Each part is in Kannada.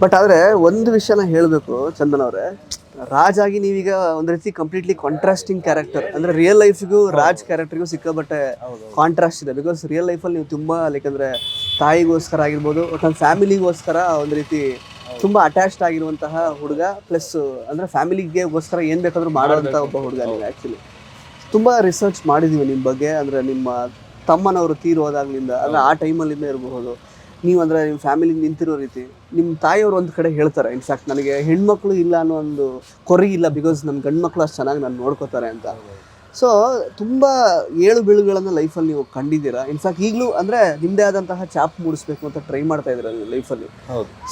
ಬಟ್ ಆದ್ರೆ ಒಂದು ವಿಷಯನ ಹೇಳಬೇಕು ಚಂದನ್ ಅವರೇ. ರಾಜ್ ಆಗಿ ನೀವೀಗ ಒಂದು ರೀತಿ ಕಂಪ್ಲೀಟ್ಲಿ ಕಾಂಟ್ರಾಸ್ಟಿಂಗ್ ಕ್ಯಾರೆಕ್ಟರ್ ಅಂದ್ರೆ ರಿಯಲ್ ಲೈಫ್ಗೂ ರಾಜ್ ಕ್ಯಾರೆಕ್ಟರ್ಗೂ ಸಿಕ್ಕಾಬಟ್ಟೆ ಕಾಂಟ್ರಾಸ್ಟ್ ಇದೆ. ಬಿಕಾಸ್ ರಿಯಲ್ ಲೈಫಲ್ಲಿ ನೀವು ತುಂಬಾ ಲೈಕ್ ಅಂದ್ರೆ ತಾಯಿಗೋಸ್ಕರ ಆಗಿರ್ಬೋದು ಒಟ್ಟೊಂದು ಫ್ಯಾಮಿಲಿಗೋಸ್ಕರ ಒಂದು ರೀತಿ ತುಂಬಾ ಅಟ್ಯಾಚ್ಡ್ ಆಗಿರುವಂತಹ ಹುಡುಗ ಪ್ಲಸ್ ಅಂದ್ರೆ ಫ್ಯಾಮಿಲಿಗೋಸ್ಕರ ಏನ್ ಬೇಕಾದ್ರೂ ಮಾಡೋವಂಥ ಒಬ್ಬ ಹುಡುಗ ನೀವು ಆ್ಯಕ್ಚುಲಿ ತುಂಬಾ ರಿಸರ್ಚ್ ಮಾಡಿದೀವಿ ನಿಮ್ಮ ಬಗ್ಗೆ. ಅಂದ್ರೆ ನಿಮ್ಮ ತಮ್ಮನವರು ತೀರೋದಾಗ್ಲಿಂದ ಅಂದರೆ ಆ ಟೈಮಲ್ಲಿಂದ ಇರಬಹುದು. ನೀವು ಅಂದರೆ ನಿಮ್ಮ ಫ್ಯಾಮಿಲಿ ನಿಂತಿರೋ ರೀತಿ ನಿಮ್ಮ ತಾಯಿಯವರು ಒಂದು ಕಡೆ ಹೇಳ್ತಾರೆ. ಇನ್ಫ್ಯಾಕ್ಟ್ ನನಗೆ ಹೆಣ್ಮಕ್ಳು ಇಲ್ಲ ಅನ್ನೋ ಒಂದು ಕೊರಗಿ ಇಲ್ಲ ಬಿಕಾಸ್ ನನ್ನ ಗಂಡು ಮಕ್ಕಳು ಅಷ್ಟು ಚೆನ್ನಾಗಿ ನಾನು ನೋಡ್ಕೋತಾರೆ ಅಂತ. ಸೊ ತುಂಬ ಏಳು ಬೀಳುಗಳನ್ನು ಲೈಫಲ್ಲಿ ನೀವು ಕಂಡಿದ್ದೀರಾ? ಇನ್ಫ್ಯಾಕ್ಟ್ ಈಗಲೂ ಅಂದರೆ ನಿಮ್ಮದೇ ಆದಂತಹ ಚಾಪ್ ಮೂಡಿಸ್ಬೇಕು ಅಂತ ಟ್ರೈ ಮಾಡ್ತಾ ಇದ್ದೀರಾ ನೀವು ಲೈಫಲ್ಲಿ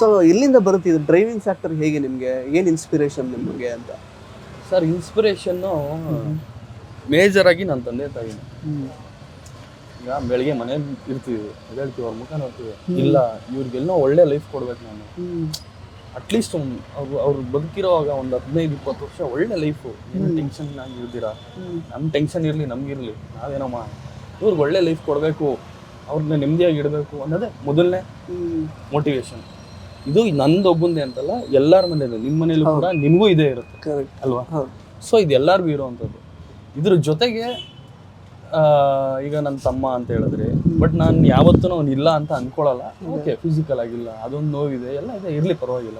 ಸೊ ಎಲ್ಲಿಂದ ಬರುತ್ತೆ ಇದು? ಡ್ರೈವಿಂಗ್ ಫ್ಯಾಕ್ಟರ್ ಹೇಗೆ ನಿಮಗೆ? ಏನು ಇನ್ಸ್ಪಿರೇಷನ್ ನಿಮಗೆ ಅಂತ? ಸರ್ ಇನ್ಸ್ಪಿರೇಷನ್ನು ಮೇಜರಾಗಿ ಆಗಿ ನನ್ನ ತಂದೆ ತಾಯಿನೇ. ಈಗ ಬೆಳಿಗ್ಗೆ ಮನೆ ಇರ್ತೀವಿ ಹೇಳ್ತೀವಿ ಅವ್ರ ಮುಖ ನೋಡ್ತೀವಿ. ಇಲ್ಲ ಇವ್ರಿಗೆಲ್ಲೋ ಒಳ್ಳೆ ಲೈಫ್ ಕೊಡ್ಬೇಕು ನಾನು. ಅಟ್ಲೀಸ್ಟ್ ಅವ್ರು ಅವ್ರು ಬದುಕಿರೋವಾಗ ಒಂದು ಹದಿನೈದು ಇಪ್ಪತ್ತು ವರ್ಷ ಒಳ್ಳೆ ಲೈಫು ಏನು ಟೆನ್ಷನ್ ಆಗಿ ಇರ್ತೀರಾ? ನಮ್ಮ ಟೆನ್ಷನ್ ಇರಲಿ ನಮಗಿರಲಿ ನಾವೇನಮ್ಮ? ಇವ್ರಿಗೆ ಒಳ್ಳೆ ಲೈಫ್ ಕೊಡಬೇಕು. ಅವ್ರನ್ನ ನೆಮ್ಮದಿಯಾಗಿ ಇಡಬೇಕು ಅನ್ನೋದೇ ಮೊದಲನೇ ಮೋಟಿವೇಶನ್ ಇದು ನಂದು ಒಬ್ಬಂದೇ ಅಂತಲ್ಲ ಎಲ್ಲರ ಮನೇಲಿ ನಿಮ್ಮ ಮನೇಲೂ ಕೂಡ ನಿಮಗೂ ಇದೇ ಇರುತ್ತೆ. ಅಲ್ವಾ? ಸೊ ಇದು ಎಲ್ಲರಿಗೂ ಇರೋವಂಥದ್ದು. ಇದ್ರ ಜೊತೆಗೆ ಈಗ ನನ್ನ ತಮ್ಮ ಅಂತ ಹೇಳಿದ್ರೆ. ಬಟ್ ನಾನು ಯಾವತ್ತೂ ಅವ್ನು ಇಲ್ಲ ಅಂತ ಅನ್ಕೊಳಲ್ಲ. ಓಕೆ ಫಿಸಿಕಲ್ ಆಗಿಲ್ಲ ಅದೊಂದು ನೋವಿದೆ ಎಲ್ಲ ಇದೆ ಇರಲಿ ಪರವಾಗಿಲ್ಲ.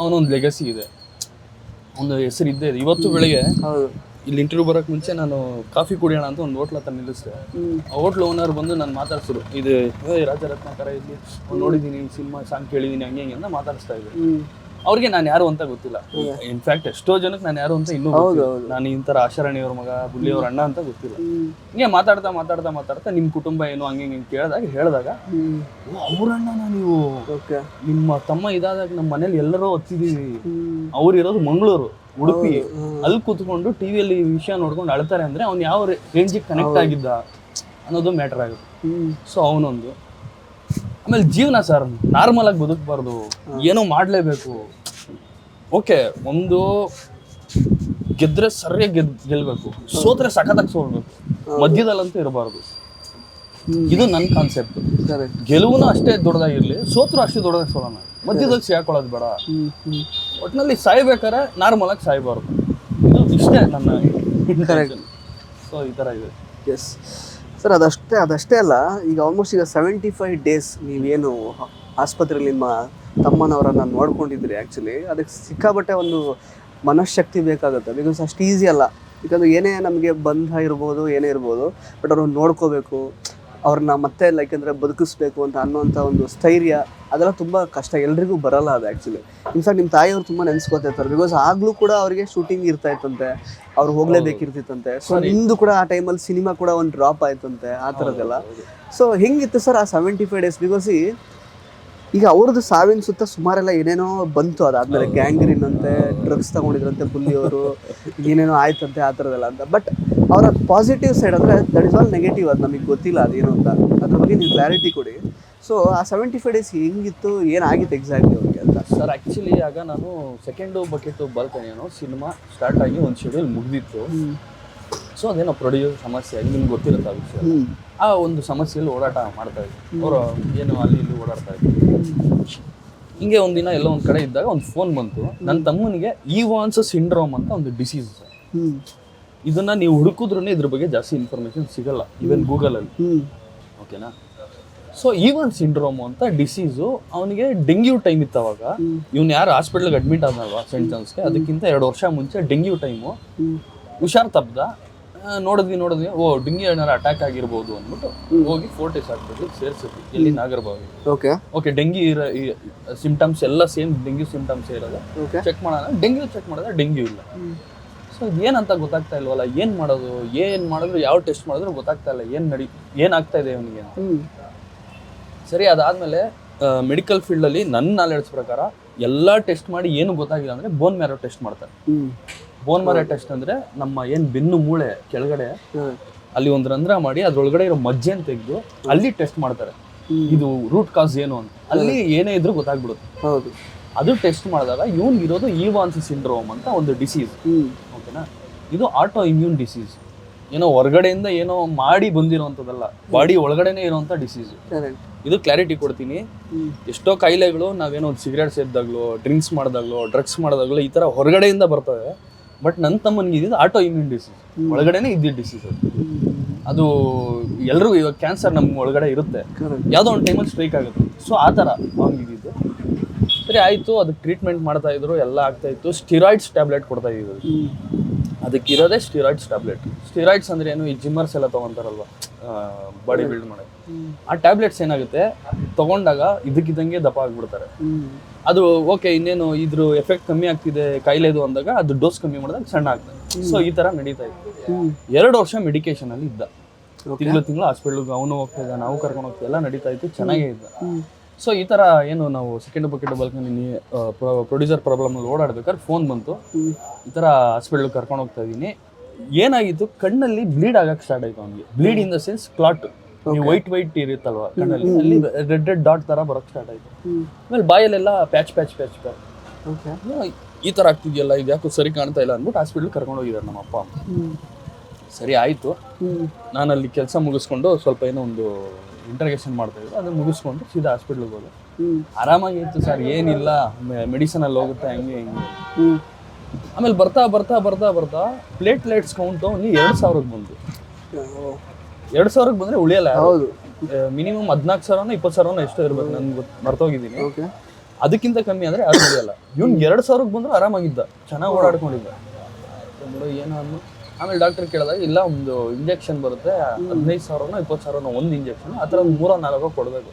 ಅವನೊಂದು ಲೆಗಸಿ ಇದೆ. ಒಂದು ಹೆಸರು ಇದ್ದೇ ಇದೆ. ಇವತ್ತು ಬೆಳಿಗ್ಗೆ ಇಲ್ಲಿ ಇಂಟರ್ವ್ಯೂ ಬರೋಕ್ಕೆ ಮುಂಚೆ ನಾನು ಕಾಫಿ ಕುಡಿಯೋಣ ಅಂತ ಒಂದು ಹೋಟ್ಲ ಹತ್ರ ನಿಲ್ಲಿಸಿದೆ. ಆ ಹೋಟ್ಲ್ ಓನರ್ ಬಂದು ನಾನು ಮಾತಾಡ್ಸಿದ್ರು. ಇದು ರಾಜರತ್ನಾಕರ ಇಲ್ಲಿ ನೋಡಿದ್ದೀನಿ ಸಿನಿಮಾ ಸಾಂಗ್ ಕೇಳಿದ್ದೀನಿ ಹಂಗೆ ಹಿಂಗೆ ಅಂತ ಮಾತಾಡಿಸ್ತಾ ಹ್ಞೂ ಅವ್ರಿಗೆ ನಾನು ಯಾರು ಅಂತ ಗೊತ್ತಿಲ್ಲ. ಇನ್ಫ್ಯಾಕ್ಟ್ ಎಷ್ಟೋ ಜನಕ್ಕೆ ನಾನು ಯಾರು ಅಂತ ಇನ್ನೂ ಗೊತ್ತಿಲ್ಲ. ನಾನು ಇಂಥರ ಆಶರಣಿಯವ್ರ ಮಗ ಬುಲ್ಲಿಯವ್ರ ಅಣ್ಣ ಅಂತ ಗೊತ್ತಿಲ್ಲ. ಹಿಂಗೆ ಮಾತಾಡ್ತಾ ಮಾತಾಡ್ತಾ ಮಾತಾಡ್ತಾ ನಿಮ್ಮ ಕುಟುಂಬ ಏನು ಹಂಗೆ ಹಿಂಗೆ ಕೇಳಿದಾಗ ಹೇಳಿದಾಗ ಅವ್ರಣ್ಣ ನಾನು ನೀವು. ಓಕೆ. ನಿಮ್ಮ ತಮ್ಮ ಇದಾದಾಗ ನಮ್ಮ ಮನೇಲಿ ಎಲ್ಲರೂ ಹತ್ತಿದೀವಿ ಅವರಿರೋದು ಅವ್ರು ಇರೋದು ಮಂಗಳೂರು ಉಡುಪಿ. ಅಲ್ಲಿ ಕೂತ್ಕೊಂಡು ಟಿವಿಯಲ್ಲಿ ವಿಷಯ ನೋಡ್ಕೊಂಡು ಅಳ್ತಾರೆ ಅಂದ್ರೆ ಅವ್ನು ಯಾವ ರೇಂಜಿಗೆ ಕನೆಕ್ಟ್ ಆಗಿದ್ದ ಅನ್ನೋದು ಮ್ಯಾಟರ್ ಆಗುತ್ತೆ. ಸೊ ಅವನೊಂದು. ಆಮೇಲೆ ಜೀವನ ಸರ್ ನಾರ್ಮಲ್ ಆಗಿ ಬದುಕಬಾರ್ದು. ಏನೋ ಮಾಡಲೇಬೇಕು. ಓಕೆ ಒಂದು ಗೆದ್ರೆ ಸರಿಯಾಗಿ ಗೆದ್ ಗೆಲ್ಬೇಕು. ಸೋತ್ರೆ ಸಖತ್ತಾಗಿ ಸೋಲ್ಬೇಕು. ಮಧ್ಯದಲ್ಲಂತೂ ಇರಬಾರ್ದು. ಇದು ನನ್ನ ಕಾನ್ಸೆಪ್ಟ್ ಗೆಲುವುನು ಅಷ್ಟೇ ದೊಡ್ಡದಾಗಿರ್ಲಿ ಸೋತ್ರು ಅಷ್ಟೇ ದೊಡ್ಡದಾಗಿ ಸೋಲೋಣ. ಮಧ್ಯದಲ್ಲಿ ಸಿಗಾಕೊಳ್ಳೋದು ಬೇಡ. ಒಟ್ಟಿನಲ್ಲಿ ಸಾಯ್ಬೇಕಾದ್ರೆ ನಾರ್ಮಲ್ ಆಗಿ ಸಾಯ್ಬಾರ್ದು. ಇದು ಇಷ್ಟೇ ನನ್ನ ಸೊ ಈ ಥರ ಇದೆ. ಎಸ್ ಸರ್ ಅದಷ್ಟೇ ಅದಷ್ಟೇ ಅಲ್ಲ, ಈಗ ಆಲ್ಮೋಸ್ಟ್ ಈಗ ಸೆವೆಂಟಿ ಫೈವ್ ಡೇಸ್ ನೀವೇನು ಆಸ್ಪತ್ರೆಯಲ್ಲಿ ನಿಮ್ಮ ತಮ್ಮನವರನ್ನು ನೋಡ್ಕೊಂಡಿದ್ದೀರಿ ಆ್ಯಕ್ಚುಲಿ ಅದಕ್ಕೆ ಸಿಕ್ಕಾಬಟ್ಟೆ ಒಂದು ಮನಃಶಕ್ತಿ ಬೇಕಾಗುತ್ತೆ. ಬಿಕಾಸ್ ಅಷ್ಟು ಈಸಿ ಅಲ್ಲ. ಯಾಕಂದರೆ ಏನೇ ನಮಗೆ ಬಂಧ ಇರ್ಬೋದು, ಏನೇ ಇರ್ಬೋದು ಬಟ್ ಅವ್ರನ್ನ ನೋಡ್ಕೋಬೇಕು. ಅವ್ರನ್ನ ಮತ್ತೆ ಲೈಕ್ ಅಂದರೆ ಬದುಕಿಸ್ಬೇಕು ಅಂತ ಅನ್ನೋಂಥ ಒಂದು ಸ್ಥೈರ್ಯ ಅದೆಲ್ಲ ತುಂಬ ಕಷ್ಟ. ಎಲ್ರಿಗೂ ಬರಲ್ಲ ಅದು ಆ್ಯಕ್ಚುಲಿ ಇನ್ಫ್ಯಾಕ್ಟ್ ನಿಮ್ಮ ತಾಯಿಯವರು ತುಂಬ ನೆನೆಸ್ಕೋತಿರ್ತಾರೆ. ಬಿಕಾಸ್ ಆಗಲೂ ಕೂಡ ಅವರಿಗೆ ಶೂಟಿಂಗ್ ಇರ್ತಾ ಇತ್ತಂತೆ ಅವ್ರು ಹೋಗ್ಲೇಬೇಕಿರ್ತಿತ್ತಂತೆ ಸೊ ನಿಮ್ದು ಕೂಡ ಆ ಟೈಮಲ್ಲಿ ಸಿನಿಮಾ ಕೂಡ ಒಂದು ಡ್ರಾಪ್ ಆಯ್ತಂತೆ ಆ ಥರದ್ದೆಲ್ಲ. ಸೊ ಹೆಂಗಿತ್ತು ಸರ್ ಆ ಸೆವೆಂಟಿ ಫೈವ್ ಡೇಸ್ ಬಿಕಾಸ್ ಈಗ ಅವ್ರದ್ದು ಸಾವಿನ ಸುತ್ತ ಸುಮಾರೆಲ್ಲ ಏನೇನೋ ಬಂತು ಅದಾದ್ಮೇಲೆ. ಗ್ಯಾಂಗ್ರಿನ್ ಅಂತೆ ಡ್ರಗ್ಸ್ ತಗೊಂಡಿದ್ರಂತೆ ಬುಲ್ಲಿಯವರು ಏನೇನೋ ಆಯ್ತಂತೆ ಆ ಥರದ್ದೆಲ್ಲ ಅಂತ. ಬಟ್ ಅವರ ಪಾಸಿಟಿವ್ ಸೈಡ್ ಅಂದರೆ ದಟ್ ಇಸ್ ಆಲ್ ನೆಗೆಟಿವ್ ಅದು ನಮಗೆ ಗೊತ್ತಿಲ್ಲ ಅದೇನು ಅಂತ. ಅದ್ರ ಬಗ್ಗೆ ನೀವು ಕ್ಲಾರಿಟಿ ಕೊಡಿ. ಸೊ ಆ ಸೆವೆಂಟಿ ಫೈವ್ ಡೇಸ್ ಹೆಂಗಿತ್ತು ಏನಾಗಿತ್ತು ಎಕ್ಸಾಕ್ಟ್ಲಿ ಅವ್ರಿಗೆ ಅಂತ? ಸರ್ ಆ್ಯಕ್ಚುಲಿ ಆಗ ನಾನು ಸೆಕೆಂಡು ಬಕೆಟು ಬರ್ತೇನೆ ಏನೋ ಸಿನಿಮಾ ಸ್ಟಾರ್ಟ್ ಆಗಿ ಒಂದು ಶೆಡ್ಯೂಲ್ ಮುಗಿದಿತ್ತು. ಸೊ ಅದೇನೋ ಪ್ರೊಡ್ಯೂಸರ್ ಸಮಸ್ಯೆ ಆಗಿ ನಿಮ್ಗೆ ಗೊತ್ತಿರುತ್ತೆ ಆ ವಿಷಯ? ಆ ಒಂದು ಸಮಸ್ಯೆಯಲ್ಲಿ ಓಡಾಟ ಮಾಡ್ತಾ ಇದ್ವಿ ಅವರು ಏನು ಅಲ್ಲಿ ಇಲ್ಲಿ ಓಡಾಡ್ತಾ ಇದ್ವಿ ಹಿಂಗೆ ಒಂದಿನ ಎಲ್ಲೋ ಒಂದು ಕಡೆ ಇದ್ದಾಗ ಒಂದು ಫೋನ್ ಬಂತು. ನನ್ನ ತಮ್ಮನಿಗೆ ಈವಾನ್ಸ್ ಸಿಂಡ್ರೋಮ್ ಅಂತ ಒಂದು ಡಿಸೀಸ್ ಹ್ಞೂ ಇದನ್ನ ನೀವು ಹುಡುಕಿದ್ರೂ ಇದ್ರ ಬಗ್ಗೆ ಜಾಸ್ತಿ ಇನ್ಫಾರ್ಮೇಶನ್ ಸಿಗಲ್ಲ ಈವನ್ ಗೂಗಲಲ್ಲಿ ಅಲ್ಲಿ ಓಕೆನಾ ಸೊ ಈವನ್ ಸಿಂಡ್ರೋಮ್ ಅಂತ ಡಿಸೀಸು ಅವನಿಗೆ ಡೆಂಗ್ಯೂ ಟೈಮ್ ಇತ್ತು ಅವಾಗ ಇವ್ನು ಯಾರು ಹಾಸ್ಪಿಟ್ಲಿಗೆ ಅಡ್ಮಿಟ್ ಆದ್ನಲ್ವಾ ಸೆಂಟ್ ಜಾನ್ಸ್ಗೆ ಅದಕ್ಕಿಂತ ಎರಡು ವರ್ಷ ಮುಂಚೆ ಡೆಂಗ್ಯೂ ಟೈಮು ಹುಷಾರ್ ತಪ್ಪದ ನೋಡಿದ್ವಿ ನೋಡಿದ್ವಿ ಓ ಡೆಂಗ್ಯೂ ಏನಾರು ಅಟ್ಯಾಕ್ ಆಗಿರ್ಬೋದು ಅಂದ್ಬಿಟ್ಟು ಹೋಗಿ ಫೋರ್ಟೇಸ್ ಹಾಕ್ಬಿಟ್ಟು ಸೇರಿಸಿದ್ವಿ ಇಲ್ಲಿ ನಾಗರಬಾವಿ ಓಕೆ ಓಕೆ ಡೆಂಗ್ಯೂ ಇರೋ ಸಿಂಪ್ಟಮ್ಸ್ ಎಲ್ಲ ಸೇಮ್ ಡೆಂಗ್ಯೂ ಸಿಂಪ್ಟಮ್ಸ್ ಇರೋದು. ಓಕೆ ಚೆಕ್ ಮಾಡೋಣ. ಡೆಂಗ್ಯೂ ಚೆಕ್ ಮಾಡಿದ್ರೆ ಡೆಂಗ್ಯೂ ಇಲ್ಲ. ಸೊ ಏನಂತ ಗೊತ್ತಾಗ್ತಾ ಇಲ್ವಲ್ಲ? ಏನು ಮಾಡೋದು? ಏನು ಮಾಡಿದ್ರು ಯಾವ ಟೆಸ್ಟ್ ಮಾಡಿದ್ರು ಗೊತ್ತಾಗ್ತಾ ಇಲ್ಲ. ಏನು ನಡಿ ಏನಾಗ್ತಾ ಇದೆ ಅವನಿಗೆ ಸರಿ ಅದಾದಮೇಲೆ ಮೆಡಿಕಲ್ ಫೀಲ್ಡಲ್ಲಿ ನನ್ನ ನಾಲೆಡ್ಸ್ ಪ್ರಕಾರ ಎಲ್ಲ ಟೆಸ್ಟ್ ಮಾಡಿ ಏನು ಗೊತ್ತಾಗಿಲ್ಲ ಅಂದರೆ ಬೋನ್ ಮ್ಯಾರೋ ಟೆಸ್ಟ್ ಮಾಡ್ತಾರೆ. ಬೋನ್ ಮ್ಯಾರೋ ಟೆಸ್ಟ್ ಅಂದರೆ ನಮ್ಮ ಏನು ಬೆನ್ನು ಮೂಳೆ ಕೆಳಗಡೆ ಅಲ್ಲಿ ಒಂದು ರಂಧ್ರ ಮಾಡಿ ಅದ್ರೊಳಗಡೆ ಇರೋ ಮಜ್ಜೆನ ತೆಗೆದು ಅಲ್ಲಿ ಟೆಸ್ಟ್ ಮಾಡ್ತಾರೆ. ಇದು ರೂಟ್ ಕಾಸ್ ಏನು ಅಂತ. ಅಲ್ಲಿ ಏನೇ ಇದ್ರೂ ಗೊತ್ತಾಗ್ಬಿಡುತ್ತೆ. ಹೌದು. ಅದು ಟೆಸ್ಟ್ ಮಾಡಿದಾಗ ಇರೋದು ಈವಾನ್ಸ್ ಸಿಂಡ್ರೋಮ್ ಅಂತ ಒಂದು ಡಿಸೀಸ್ ಓಕೆನಾ ಇದು ಆಟೋ ಇಮ್ಯೂನ್ ಡಿಸೀಸ್ ಏನೋ ಹೊರಗಡೆಯಿಂದ ಏನೋ ಮಾಡಿ ಬಂದಿರೋವಂಥದ್ದಲ್ಲ ಬಾಡಿ ಒಳಗಡೆನೆ ಇರುವಂತ ಡಿಸೀಸ್ ಇದು ಕ್ಲಾರಿಟಿ ಕೊಡ್ತೀನಿ. ಎಷ್ಟೋ ಕಾಯಿಲೆಗಳು ನಾವೇನೋ ಒಂದು ಸಿಗರೇಟ್ ಸೇದ್ದಾಗ್ಲೋ ಡ್ರಿಂಕ್ಸ್ ಮಾಡಿದಾಗ್ಲೋ ಡ್ರಗ್ಸ್ ಮಾಡಿದಾಗ್ಲೋ ಈ ಥರ ಹೊರಗಡೆಯಿಂದ ಬರ್ತವೆ. ಬಟ್ ನನ್ನ ತಮ್ಮನಿಗೆ ಇದ್ದಿದ್ದು ಆಟೋ ಇಮ್ಯೂನ್ ಡಿಸೀಸ್ ಒಳಗಡೆನೆ ಇದ್ದಿದ್ದ ಡಿಸೀಸ್ ಅದು. ಅದು ಎಲ್ರಿಗೂ ಇವಾಗ ಕ್ಯಾನ್ಸರ್ ನಮ್ಗೆ ಒಳಗಡೆ ಇರುತ್ತೆ. ಯಾವುದೋ ಒಂದು ಟೈಮಲ್ಲಿ ಸ್ಟ್ರೈಕ್ ಆಗುತ್ತೆ. ಸೊ ಆ ಥರ ಅವ್ನಿಗಿದ್ದು ಸರಿ ಆಯಿತು, ಅದಕ್ಕೆ ಟ್ರೀಟ್ಮೆಂಟ್ ಮಾಡ್ತಾ ಇದ್ರು, ಎಲ್ಲ ಆಗ್ತಾ ಇತ್ತು. ಸ್ಟಿರಾಯ್ಡ್ಸ್ ಟ್ಯಾಬ್ಲೆಟ್ ಕೊಡ್ತಾ ಇದ್ರು. ಅದಕ್ಕೆ ಅದಕ್ಕಿರೋದೇ ಸ್ಟಿರಾಯ್ಡ್ಸ್ ಟ್ಯಾಬ್ಲೆಟ್ ಸ್ಟಿರಾಯ್ಡ್ಸ್ ಅಂದ್ರೆ ಏನು, ಈ ಜಿಮ್ಮರ್ಸ್ ಎಲ್ಲ ತೊಗೊಂತಾರಲ್ವ? ಬಾಡಿ ಬಿಲ್ಡ್ ಮಾಡೋಕ್ಕೆ ಆ ಟ್ಯಾಬ್ಲೆಟ್ಸ್ ಏನಾಗುತ್ತೆ, ತಗೊಂಡಾಗ ಇದಕ್ಕಿದ್ದಂಗೆ ದಪ್ಪ ಆಗ್ಬಿಡ್ತಾರೆ. ಅದು ಓಕೆ ಇನ್ನೇನು ಇದ್ರ ಎಫೆಕ್ಟ್ ಕಮ್ಮಿ ಆಗ್ತಿದೆ, ಕಾಯಿಲೆದು ಅಂದಾಗ ಅದು ಡೋಸ್ ಕಮ್ಮಿ ಮಾಡಿದಾಗ ಸಣ್ಣ ಆಗ್ತದೆ. ಸೊ ಈ ತರ ನಡೀತಾ ಇತ್ತು. ಎರಡು ವರ್ಷ ಮೆಡಿಕೇಶನ್ ಅಲ್ಲಿ ಇದ್ದ. ತಿಂಗಳು ತಿಂಗಳು ಹಾಸ್ಪಿಟ್ಲ್ಗೆ ಅವನು ಹೋಗ್ತಾ ಇದ್ದ, ನಾವು ಕರ್ಕೊಂಡು ಹೋಗ್ತಾ ಎಲ್ಲ ನಡೀತಾ ಇತ್ತು, ಚೆನ್ನಾಗೇ ಇದ್ದ. ಸೊ ಈ ತರ ಏನು ನಾವು second bucket balcony producer problem ಅಲ್ಲಿ ಓಡಾಡ್ಬೇಕಾದ್ರೆ ಫೋನ್ ಬಂತು. ಈ ಥರ ಹಾಸ್ಪಿಟ್ಲಿಗೆ ಕರ್ಕೊಂಡು ಹೋಗ್ತಾ ಇದ್ದೀನಿ. ಏನಾಗಿತ್ತು? ಕಣ್ಣಲ್ಲಿ ಬ್ಲೀಡ್ ಆಗಕ್ಕೆ ಸ್ಟಾರ್ಟ್ ಆಯ್ತು ಅವನಿಗೆ. Bleed in the sense clot white white ಇರುತ್ತಲ್ವಾ ಕಣ್ಣಲ್ಲಿ? ಅಲ್ಲಿ ರೆಡ್ ರೆಡ್ ಡಾಟ್ ತರ ಬರೋಕ್ಕೆ ಸ್ಟಾರ್ಟ್ ಆಯ್ತು. ಆಮೇಲೆ ಬಾಯಲ್ಲೆಲ್ಲ patch patch patch patch okay ಈ ಥರ ಆಗ್ತಿದೆಯಲ್ಲ ಇದು ಯಾಕೋ ಸರಿ ಕಾಣ್ತಾ ಇಲ್ಲ ಅಂದ್ಬಿಟ್ಟು ಹಾಸ್ಪಿಟ್ಲ್ ಕರ್ಕೊಂಡು ಹೋಗಿದ್ದಾರೆ ನಮ್ಮ ಅಪ್ಪ ಸರಿ ಆಯಿತು. ಅಲ್ಲಿ ಕೆಲಸ ಮುಗಿಸ್ಕೊಂಡು ಸ್ವಲ್ಪ ಏನೋ ಒಂದು ಇಂಟರ್ಗೇಷನ್ ಮಾಡ್ತಾ ಇದ್ರು ಅದನ್ನ ಮುಗಿಸ್ಕೊಂಡು ಸೀದಾ ಹಾಸ್ಪಿಟ್ಲಿಗೆ ಹೋದೆ. ಹ್ಮ್. ಆರಾಮಾಗಿತ್ತು ಸರ್ ಏನಿಲ್ಲ ಮೆಡಿಸನಲ್ಲಿ ಹೋಗುತ್ತೆ ಹಂಗೆ ಹಿಂಗೆ. ಆಮೇಲೆ ಬರ್ತಾ ಬರ್ತಾ ಬರ್ತಾ ಬರ್ತಾ ಪ್ಲೇಟ್ಲೆಟ್ಸ್ ಕೌಂಟ್ ನೀ ಎರಡು ಸಾವಿರಕ್ಕೆ ಬಂತು ಎರಡು ಸಾವಿರಕ್ಕೆ ಬಂದರೆ ಉಳಿಯಲ್ಲ ಹೌದು. ಮಿನಿಮಮ್ ಹದಿನಾಲ್ಕು ಸಾವಿರನೋ ಇಪ್ಪತ್ತು ಸಾವಿರನೋ ಎಷ್ಟೋ ಇರ್ಬೇಕು ನನ್ಗೆ ಗೊತ್ತು ಮರ್ತೋಗಿದ್ದೀನಿ. ಅದಕ್ಕಿಂತ ಕಮ್ಮಿ ಅಂದರೆ ಅದು ಉಳಿಯಲ್ಲ. ಇವ್ನು ಎರಡು ಸಾವಿರಕ್ಕೆ ಬಂದರೂ ಆರಾಮಾಗಿದ್ದ ಚೆನ್ನಾಗಿ ಓಡಾಡ್ಕೊಂಡಿದ್ದ. ಏನೋ ಅಂದು ಆಮೇಲೆ ಡಾಕ್ಟರ್ ಕೇಳಿದಾಗ ಇಲ್ಲ ಒಂದು ಇಂಜೆಕ್ಷನ್ ಬರುತ್ತೆ ಹದಿನೈದು ಸಾವಿರನೋ ಇಪ್ಪತ್ತು ಸಾವಿರನೋ ಒಂದು ಇಂಜೆಕ್ಷನ್ ಆ ಥರ ಒಂದು ಮೂರೋ ನಾಲ್ಕೋ ಕೊಡಬೇಕು.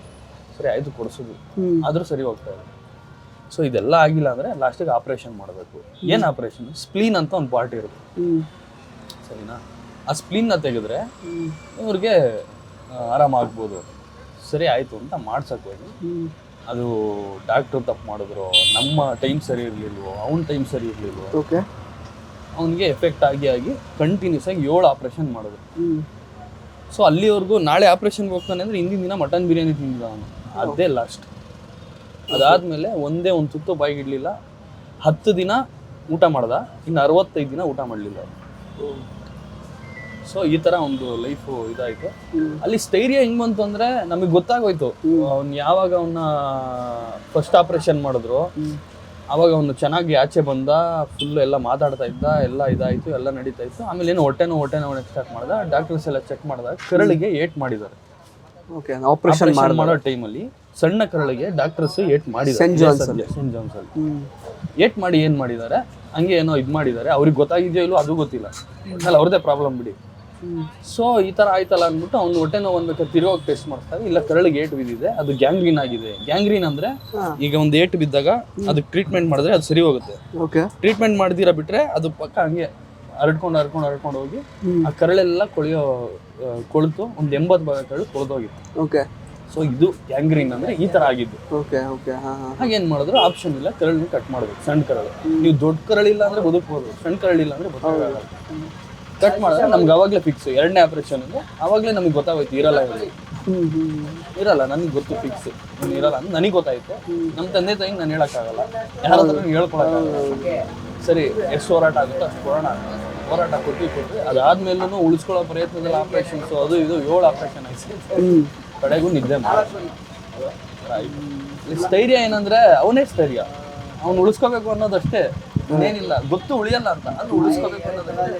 ಸರಿ ಆಯಿತು ಕೊಡಿಸೋದು ಹ್ಮ್. ಆದರೂ ಸರಿ ಹೋಗ್ತಾ ಇದೆ ಸೊ ಇದೆಲ್ಲ ಆಗಿಲ್ಲ ಅಂದರೆ ಲಾಸ್ಟಿಗೆ ಆಪ್ರೇಷನ್ ಮಾಡಬೇಕು. ಏನು ಆಪ್ರೇಷನ್ ಸ್ಪ್ಲೀನ್ ಅಂತ ಒಂದು ಪಾರ್ಟ್ ಇರುತ್ತೆ. ಸರಿನಾ? ಆ ಸ್ಪ್ಲೀನ್ನ ತೆಗೆದ್ರೆ ಇವ್ರಿಗೆ ಆರಾಮಾಗ್ಬೋದು ಸರಿ ಆಯಿತು ಅಂತ ಮಾಡ್ಸಕ್ಕೆ ಹೋಗಿ. ಅದು ಡಾಕ್ಟ್ರು ತಪ್ಪು ಮಾಡಿದ್ರು ನಮ್ಮ ಟೈಮ್ ಸರಿ ಇರಲಿಲ್ವೋ ಅವ್ನ ಟೈಮ್ ಸರಿ ಇರಲಿಲ್ವೋ. ಓಕೆ ಅವನಿಗೆ ಎಫೆಕ್ಟ್ ಆಗಿ ಆಗಿ ಕಂಟಿನ್ಯೂಸ್ ಆಗಿ ಏಳು ಆಪ್ರೇಷನ್ ಮಾಡೋದು. ಸೊ ಅಲ್ಲಿವರೆಗೂ ನಾಳೆ ಆಪ್ರೇಷನ್ಗೆ ಹೋಗ್ತಾನೆ ಅಂದರೆ ಹಿಂದಿನ ದಿನ ಮಟನ್ ಬಿರಿಯಾನಿ ತಿಂದಿದ್ದ ಅವನು. ಅದೇ ಲಾಸ್ಟ್ ಅದಾದಮೇಲೆ ಒಂದೇ ಒಂದು ತುತ್ತು ಬಾಯಿಗೆ ಇಡಲಿಲ್ಲ. ಹತ್ತು ದಿನ ಊಟ ಮಾಡ್ದ. ಇನ್ನು ಅರವತ್ತೈದು ದಿನ ಊಟ ಮಾಡಲಿಲ್ಲ ಸೊ ಈ ಥರ ಒಂದು ಲೈಫು ಇದಾಯಿತು. ಅಲ್ಲಿ ಸ್ಥೈರ್ಯ ಹೆಂಗ್ ಬಂತು ಅಂದರೆ ನಮಗೆ ಗೊತ್ತಾಗೋಯ್ತು. ಅವ್ನು ಯಾವಾಗ ಅವನ್ನ ಫಸ್ಟ್ ಆಪ್ರೇಷನ್ ಮಾಡಿದ್ರು. ಅವಾಗ ಅವನು ಚೆನ್ನಾಗಿ ಆಚೆ ಬಂದ ಫುಲ್ ಎಲ್ಲ ಮಾತಾಡ್ತಾ ಇದ್ದ ಎಲ್ಲ ಇದಾಯ್ತು ಎಲ್ಲ ನಡೀತಾ ಇತ್ತು. ಆಮೇಲೆ ಏನು ಹೊಟ್ಟೆನೋ ಹೊಟ್ಟೆ ನೋವು ಸ್ಟಾರ್ಟ್ ಮಾಡ್ದ. ಡಾಕ್ಟರ್ಸ್ ಎಲ್ಲ ಚೆಕ್ ಮಾಡಿದಾಗ ಕರಳಿಗೆ ಏಟ್ ಮಾಡಿದ್ದಾರೆ. ಓಕೆ ಆಪರೇಷನ್ ಮಾಡಿ ಟೈಮಲ್ಲಿ ಸಣ್ಣ ಕರಳಿಗೆ ಡಾಕ್ಟರ್ಸ್ ಏಟ್ ಮಾಡಿದ್ದಾರೆ. Saint John's. ಅಲ್ಲಿ. ಏಟ್ ಮಾಡಿ ಏನು ಮಾಡಿದ್ದಾರೆ? ಹಂಗೆ ಏನೋ ಇದು ಮಾಡಿದ್ದಾರೆ. ಅವ್ರಿಗೆ ಗೊತ್ತಾಗಿದೆಯೋ ಇಲ್ಲೋ ಅದು ಗೊತ್ತಿಲ್ಲ. ಆಮೇಲೆ ಅವ್ರದ್ದೇ ಪ್ರಾಬ್ಲಮ್ ಬಿಡಿ. ಸೊ ಈ ತರ ಆಯ್ತಲ್ಲ ಅಂದ್ಬಿಟ್ಟು ಅವ್ನು ಹೊಟ್ಟೆ ನೋವು ಅನ್ಬೇಕಾದ್ರೆ ತಿರುಗೋಗಿ ಟೆಸ್ಟ್ ಮಾಡ್ತಾರೆ ಇಲ್ಲ ಕರಳಿಗೆ ಏಟ್ ಬಿದ್ದಿದೆ ಅದು ಗ್ಯಾಂಗ್ರೀನ್ ಆಗಿದೆ. ಗ್ಯಾಂಗ್ರೀನ್ ಅಂದ್ರೆ ಈಗ ಒಂದು ಏಟ್ ಬಿದ್ದಾಗ ಅದಕ್ಕೆ ಟ್ರೀಟ್ಮೆಂಟ್ ಮಾಡಿದ್ರೆ ಅದು ಸರಿ ಹೋಗುತ್ತೆ. ಓಕೆ ಟ್ರೀಟ್ಮೆಂಟ್ ಮಾಡ್ದಿರ ಬಿಟ್ರೆ ಅದು ಪಕ್ಕ ಹಂಗೆ ಹರಡ್ಕೊಂಡು ಹರ್ಕೊಂಡು ಹರ್ಕೊಂಡು ಹೋಗಿ ಆ ಕರಳೆಲ್ಲ ಕೊಳೆಯೋ ಕೊಳ್ತು ಒಂದು ಎಂಬತ್ತು ಭಾಗ ಕರಳು ಕೊಳ್ದೋಗಿತ್ತು ಓಕೆ ಸೊ ಇದು ಗ್ಯಾಂಗ್ರೀನ್ ಅಂದ್ರೆ ಈ ತರ ಆಗಿದ್ದು. ಓಕೆ ಓಕೆ ಹಾ ಹಾ ಹಾಗೆ ಏನ್ ಮಾಡಿದ್ರು? ಆಪ್ಷನ್ ಇಲ್ಲ ಕರಳನ್ನ ಕಟ್ ಮಾಡಬೇಕು. ಸಣ್ಣ ಕರಳು. ನೀವು ದೊಡ್ಡ ಕರಳಿಲ್ಲ ಅಂದ್ರೆ ಬದುಕ್ಬೋದು. ಸಣ್ಣ ಕರಳಿಲ್ಲ ಅಂದ್ರೆ ಬದುಕಾಗಲ್ಲ ಕಟ್ ಮಾಡಿದ್ರೆ ನಮ್ಗೆ ಅವಾಗಲೇ ಫಿಕ್ಸ್ ಎರಡನೇ ಆಪರೇಷನ್ ಅವಾಗಲೇ ನಮಗೆ ಗೊತ್ತಾಗೋಯ್ತು, ಇರಲ್ಲ ಹೇಳಿ ಇರಲ್ಲ, ನನಗೆ ಗೊತ್ತು ಫಿಕ್ಸ್ ನಾನು ಇರಲ್ಲ ಅಂತ ನನಗೆ ಗೊತ್ತಾಯ್ತು. ನಮ್ಮ ತಂದೆ ತಾಯಿಗೆ ನಾನು ಹೇಳೋಕ್ಕಾಗಲ್ಲ. ಯಾರಾದ್ರೂ ಹೇಳ್ಕೊಳಕ್ಕಾಗಲ್ಲ. ಸರಿ, ಎಷ್ಟು ಹೋರಾಟ ಆಗುತ್ತೆ ಅಷ್ಟು ಹೋರಾಟ ಆಗುತ್ತೆ. ಹೋರಾಟ ಕೊಟ್ಟು ಕೊಟ್ಟು ಅದಾದ್ಮೇಲೂ ಉಳಿಸ್ಕೊಳ್ಳೋ ಪ್ರಯತ್ನದಲ್ಲಿ ಆಪ್ರೇಷನ್ಸು ಅದು ಇದು, ಏಳು ಆಪರೇಷನ್ ಆಯ್ತು. ಕಡೆಗೂ ನಿದ್ದೆ ಮಾಡಿ ಸ್ಥೈರ್ಯ ಏನಂದ್ರೆ, ಅವನೇ ಸ್ಥೈರ್ಯ ಅವ್ನು ಉಳಿಸ್ಕೋಬೇಕು ಅನ್ನೋದಷ್ಟೇ. ಏನಿಲ್ಲ ಗೊತ್ತು ಉಳಿಯಲ್ಲ ಅಂತ. ಅದು ಉಳಿಸ್ಕೋಬೇಕು ಅನ್ನೋದಷ್ಟೇ